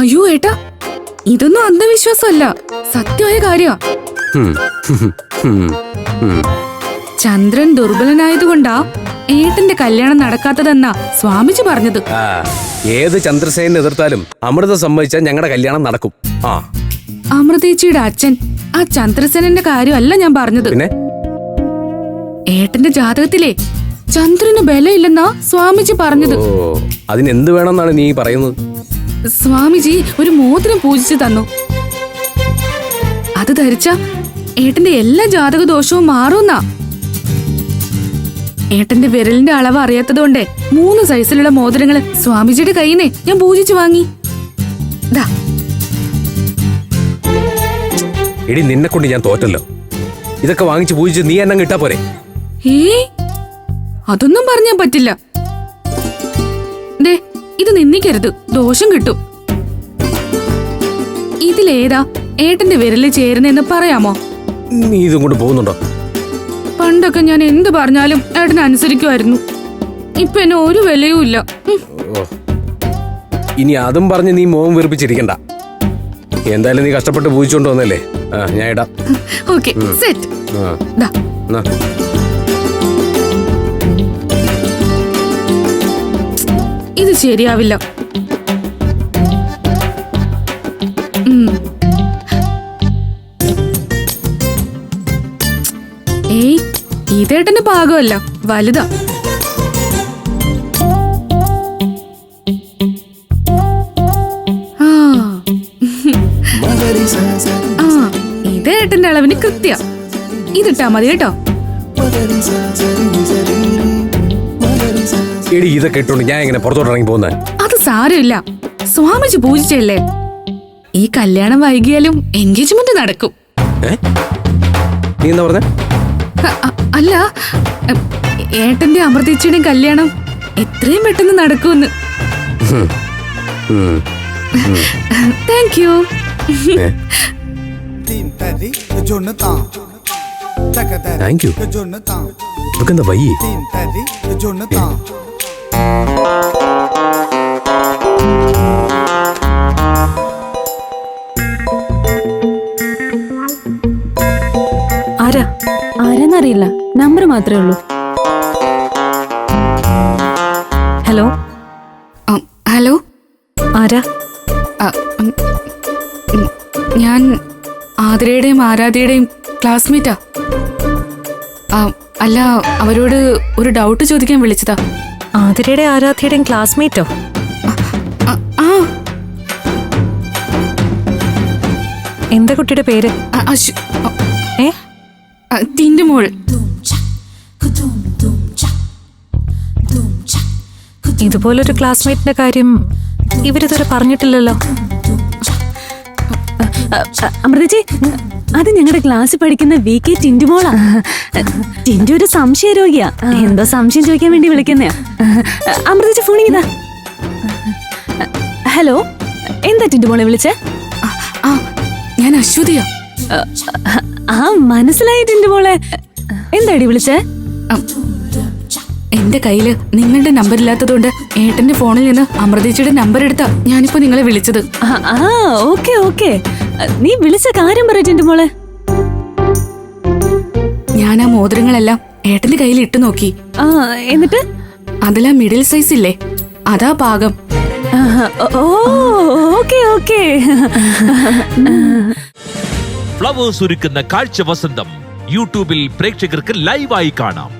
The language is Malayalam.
അയ്യോ ഏട്ടാ. ഇതൊന്നും അന്ധവിശ്വാസമല്ല. സത്യമായ കാര്യ. ഹും, ഹും, ഹും, ഹും. ചന്ദ്രൻ ദുർബലനായതുകൊണ്ടാ ഏട്ടന്റെ കല്യാണം നടക്കാത്തതെന്നാ സ്വാമിജി പറഞ്ഞത്. ആ, ഏത് ചന്ദ്രസേനെ എതിർത്താലും അമൃത സമ്മതിച്ചാൽ ഞങ്ങളുടെ കല്യാണം നടക്കും. ആ. അമൃതേച്ചിയുടെ അച്ഛൻ ആ ചന്ദ്രസേനന്റെ കാര്യമല്ല ഞാൻ പറഞ്ഞത്. പിന്നെ? ഏട്ടന്റെ ജാതകത്തിലെ ചന്ദ്രന് ബലമില്ലെന്നാ സ്വാമിജി പറഞ്ഞത്. അതിനെന്ത് വേണമെന്നാണ് നീ പറയുന്നത്? സ്വാമിജി ഒരു മോതിരം പൂജിച്ചു തന്നു. അത് ധരിച്ച ഏട്ടന്റെ എല്ലാ ജാതക ദോഷവും മാറുന്നാ. ഏട്ടന്റെ വിരലിന്റെ അളവ് അറിയാത്തതുകൊണ്ടേ മൂന്ന് സൈസിലുള്ള മോതിരങ്ങൾ സ്വാമിജിയുടെ കയ്യിനെ ഞാൻ പൂജിച്ചു വാങ്ങി. ദാ. എടി നിന്നെ കൊണ്ട് ഞാൻ തോറ്റല്ലോ. ഇതൊക്കെ വാങ്ങിച്ചു പൂജിച്ച് നീ എന്നെ കിട്ടാ പോരെ. ഏ അതൊന്നും പറഞ്ഞാൻ പറ്റില്ല. ഇത് നിന്നിക്കരുത് ദോഷം കിട്ടും. ഇതിലേതാ ഏട്ടന്റെ വിരൽ ചേരുന്നെന്ന് പറയാമോ? നീ ഇതും കൊണ്ട് പോകുന്നുണ്ടോ? പണ്ടൊക്കെ ഞാൻ എന്ത് പറഞ്ഞാലും ഏട്ടൻ അനുസരിക്കുമായിരുന്നു. ഇപ്പൊ എന്നെ ഒരു വിലയും ഇല്ല. ഇനി അതും പറഞ്ഞ് നീ മോഹം വെറുപ്പിച്ചിരിക്കണ്ട. എന്തായാലും നീ കഷ്ടപ്പെട്ട് പൂജിച്ചോണ്ട് വന്നല്ലേ? ആ ഞാൻ ഇടാം. Okay set. ഇത് ശരിയാവില്ല. ഏയ് ഇതേട്ടന്റെ പാകമല്ല വലുതാ. ആ. ഇതേട്ടന്റെ അളവിന് കൃത്യ. ഇതിട്ടാ മതി കേട്ടോ. എടി ഇതൊക്കെ ഇട്ടോണ്ട് ഞാൻ എങ്ങനെ പുറത്തോട്ട് ഇറങ്ങി പോകുന്നത് അത് സാരമില്ല. സ്വാമിജി പൂജിച്ചല്ലേ ഈ കല്യാണം വൈകിയാലും എൻഗേജ്മെന്റ് നടക്കും. നീ എന്താ പറഞ്ഞേ? അല്ല ഏട്ടന്റെ അമൃതേച്ചിയുടെയും കല്യാണം എത്രയും പെട്ടെന്ന് നടക്കുമെന്ന്. Thank you thank you. Jonathan ഇവക്കെന്താ വയ്യേ? ആരാ? ആരാന്നറിയില്ല. നമ്പർ മാത്രമേ ഉള്ളൂ. ഹലോ? ഹലോ? ആരാ? ഞാൻ ആതിരയുടെയും ആരാധ്യയുടെയും ക്ലാസ്മേറ്റാ. അല്ല അവരോട് ഒരു ഡൗട്ട് ചോദിക്കാൻ വിളിച്ചതാ. ആതിരയുടെ ആരാധ്യയുടെയും ക്ലാസ്മേറ്റോ എന്താ കുട്ടിയുടെ പേര്? ഏ അ, തിന്റെ മോൾ ഇതുപോലൊരു ക്ലാസ്മേറ്റിന്റെ കാര്യം ഇവരിതുവരെ പറഞ്ഞിട്ടില്ലല്ലോ അമൃതജി അത് ഞങ്ങളുടെ ക്ലാസ്സിൽ പഠിക്കുന്ന വി കെ ടിന്റുമോളാ ടിൻഡു ഒരു സംശയ രോഗിയാ. എന്തോ സംശയം ചോദിക്കാൻ വേണ്ടി വിളിക്കുന്നയാ അമൃതജി ഫോൺ ചെയ്താ ഹലോ എന്താ ടിന്റുമോളെ വിളിച്ചേ? ഞാൻ അശ്വതിയാ. ആ മനസ്സിലായി ടിന്റുമോളെ എന്താടി വിളിച്ചേ? എന്റെ കയ്യിൽ നിങ്ങളുടെ നമ്പർ ഇല്ലാത്തതുകൊണ്ട് ഏട്ടന്റെ ഫോണിൽ നിന്ന് അമൃതേച്ചിയുടെ നമ്പർ എടുത്താ ഞാനിപ്പോ നിങ്ങളെ വിളിച്ചത്. ആ, ആ ഓക്കെ ഓക്കെ. നീ വിളിച്ച കാര്യം പറ മോളെ. ഞാൻ ആ മോതിരങ്ങളെല്ലാം ഏട്ടന്റെ കയ്യിൽ ഇട്ടു നോക്കി. ആ എന്നിട്ട്? അതിലാ മിഡിൽ സൈസ് ഇല്ലേ? അതാ പാകം. Okay okay. ഫ്ലവേഴ്സ് ഒരുക്കുന്ന കാഴ്ച വസന്തം. യൂട്യൂബിൽ പ്രേക്ഷകർക്ക് ലൈവായി കാണാം.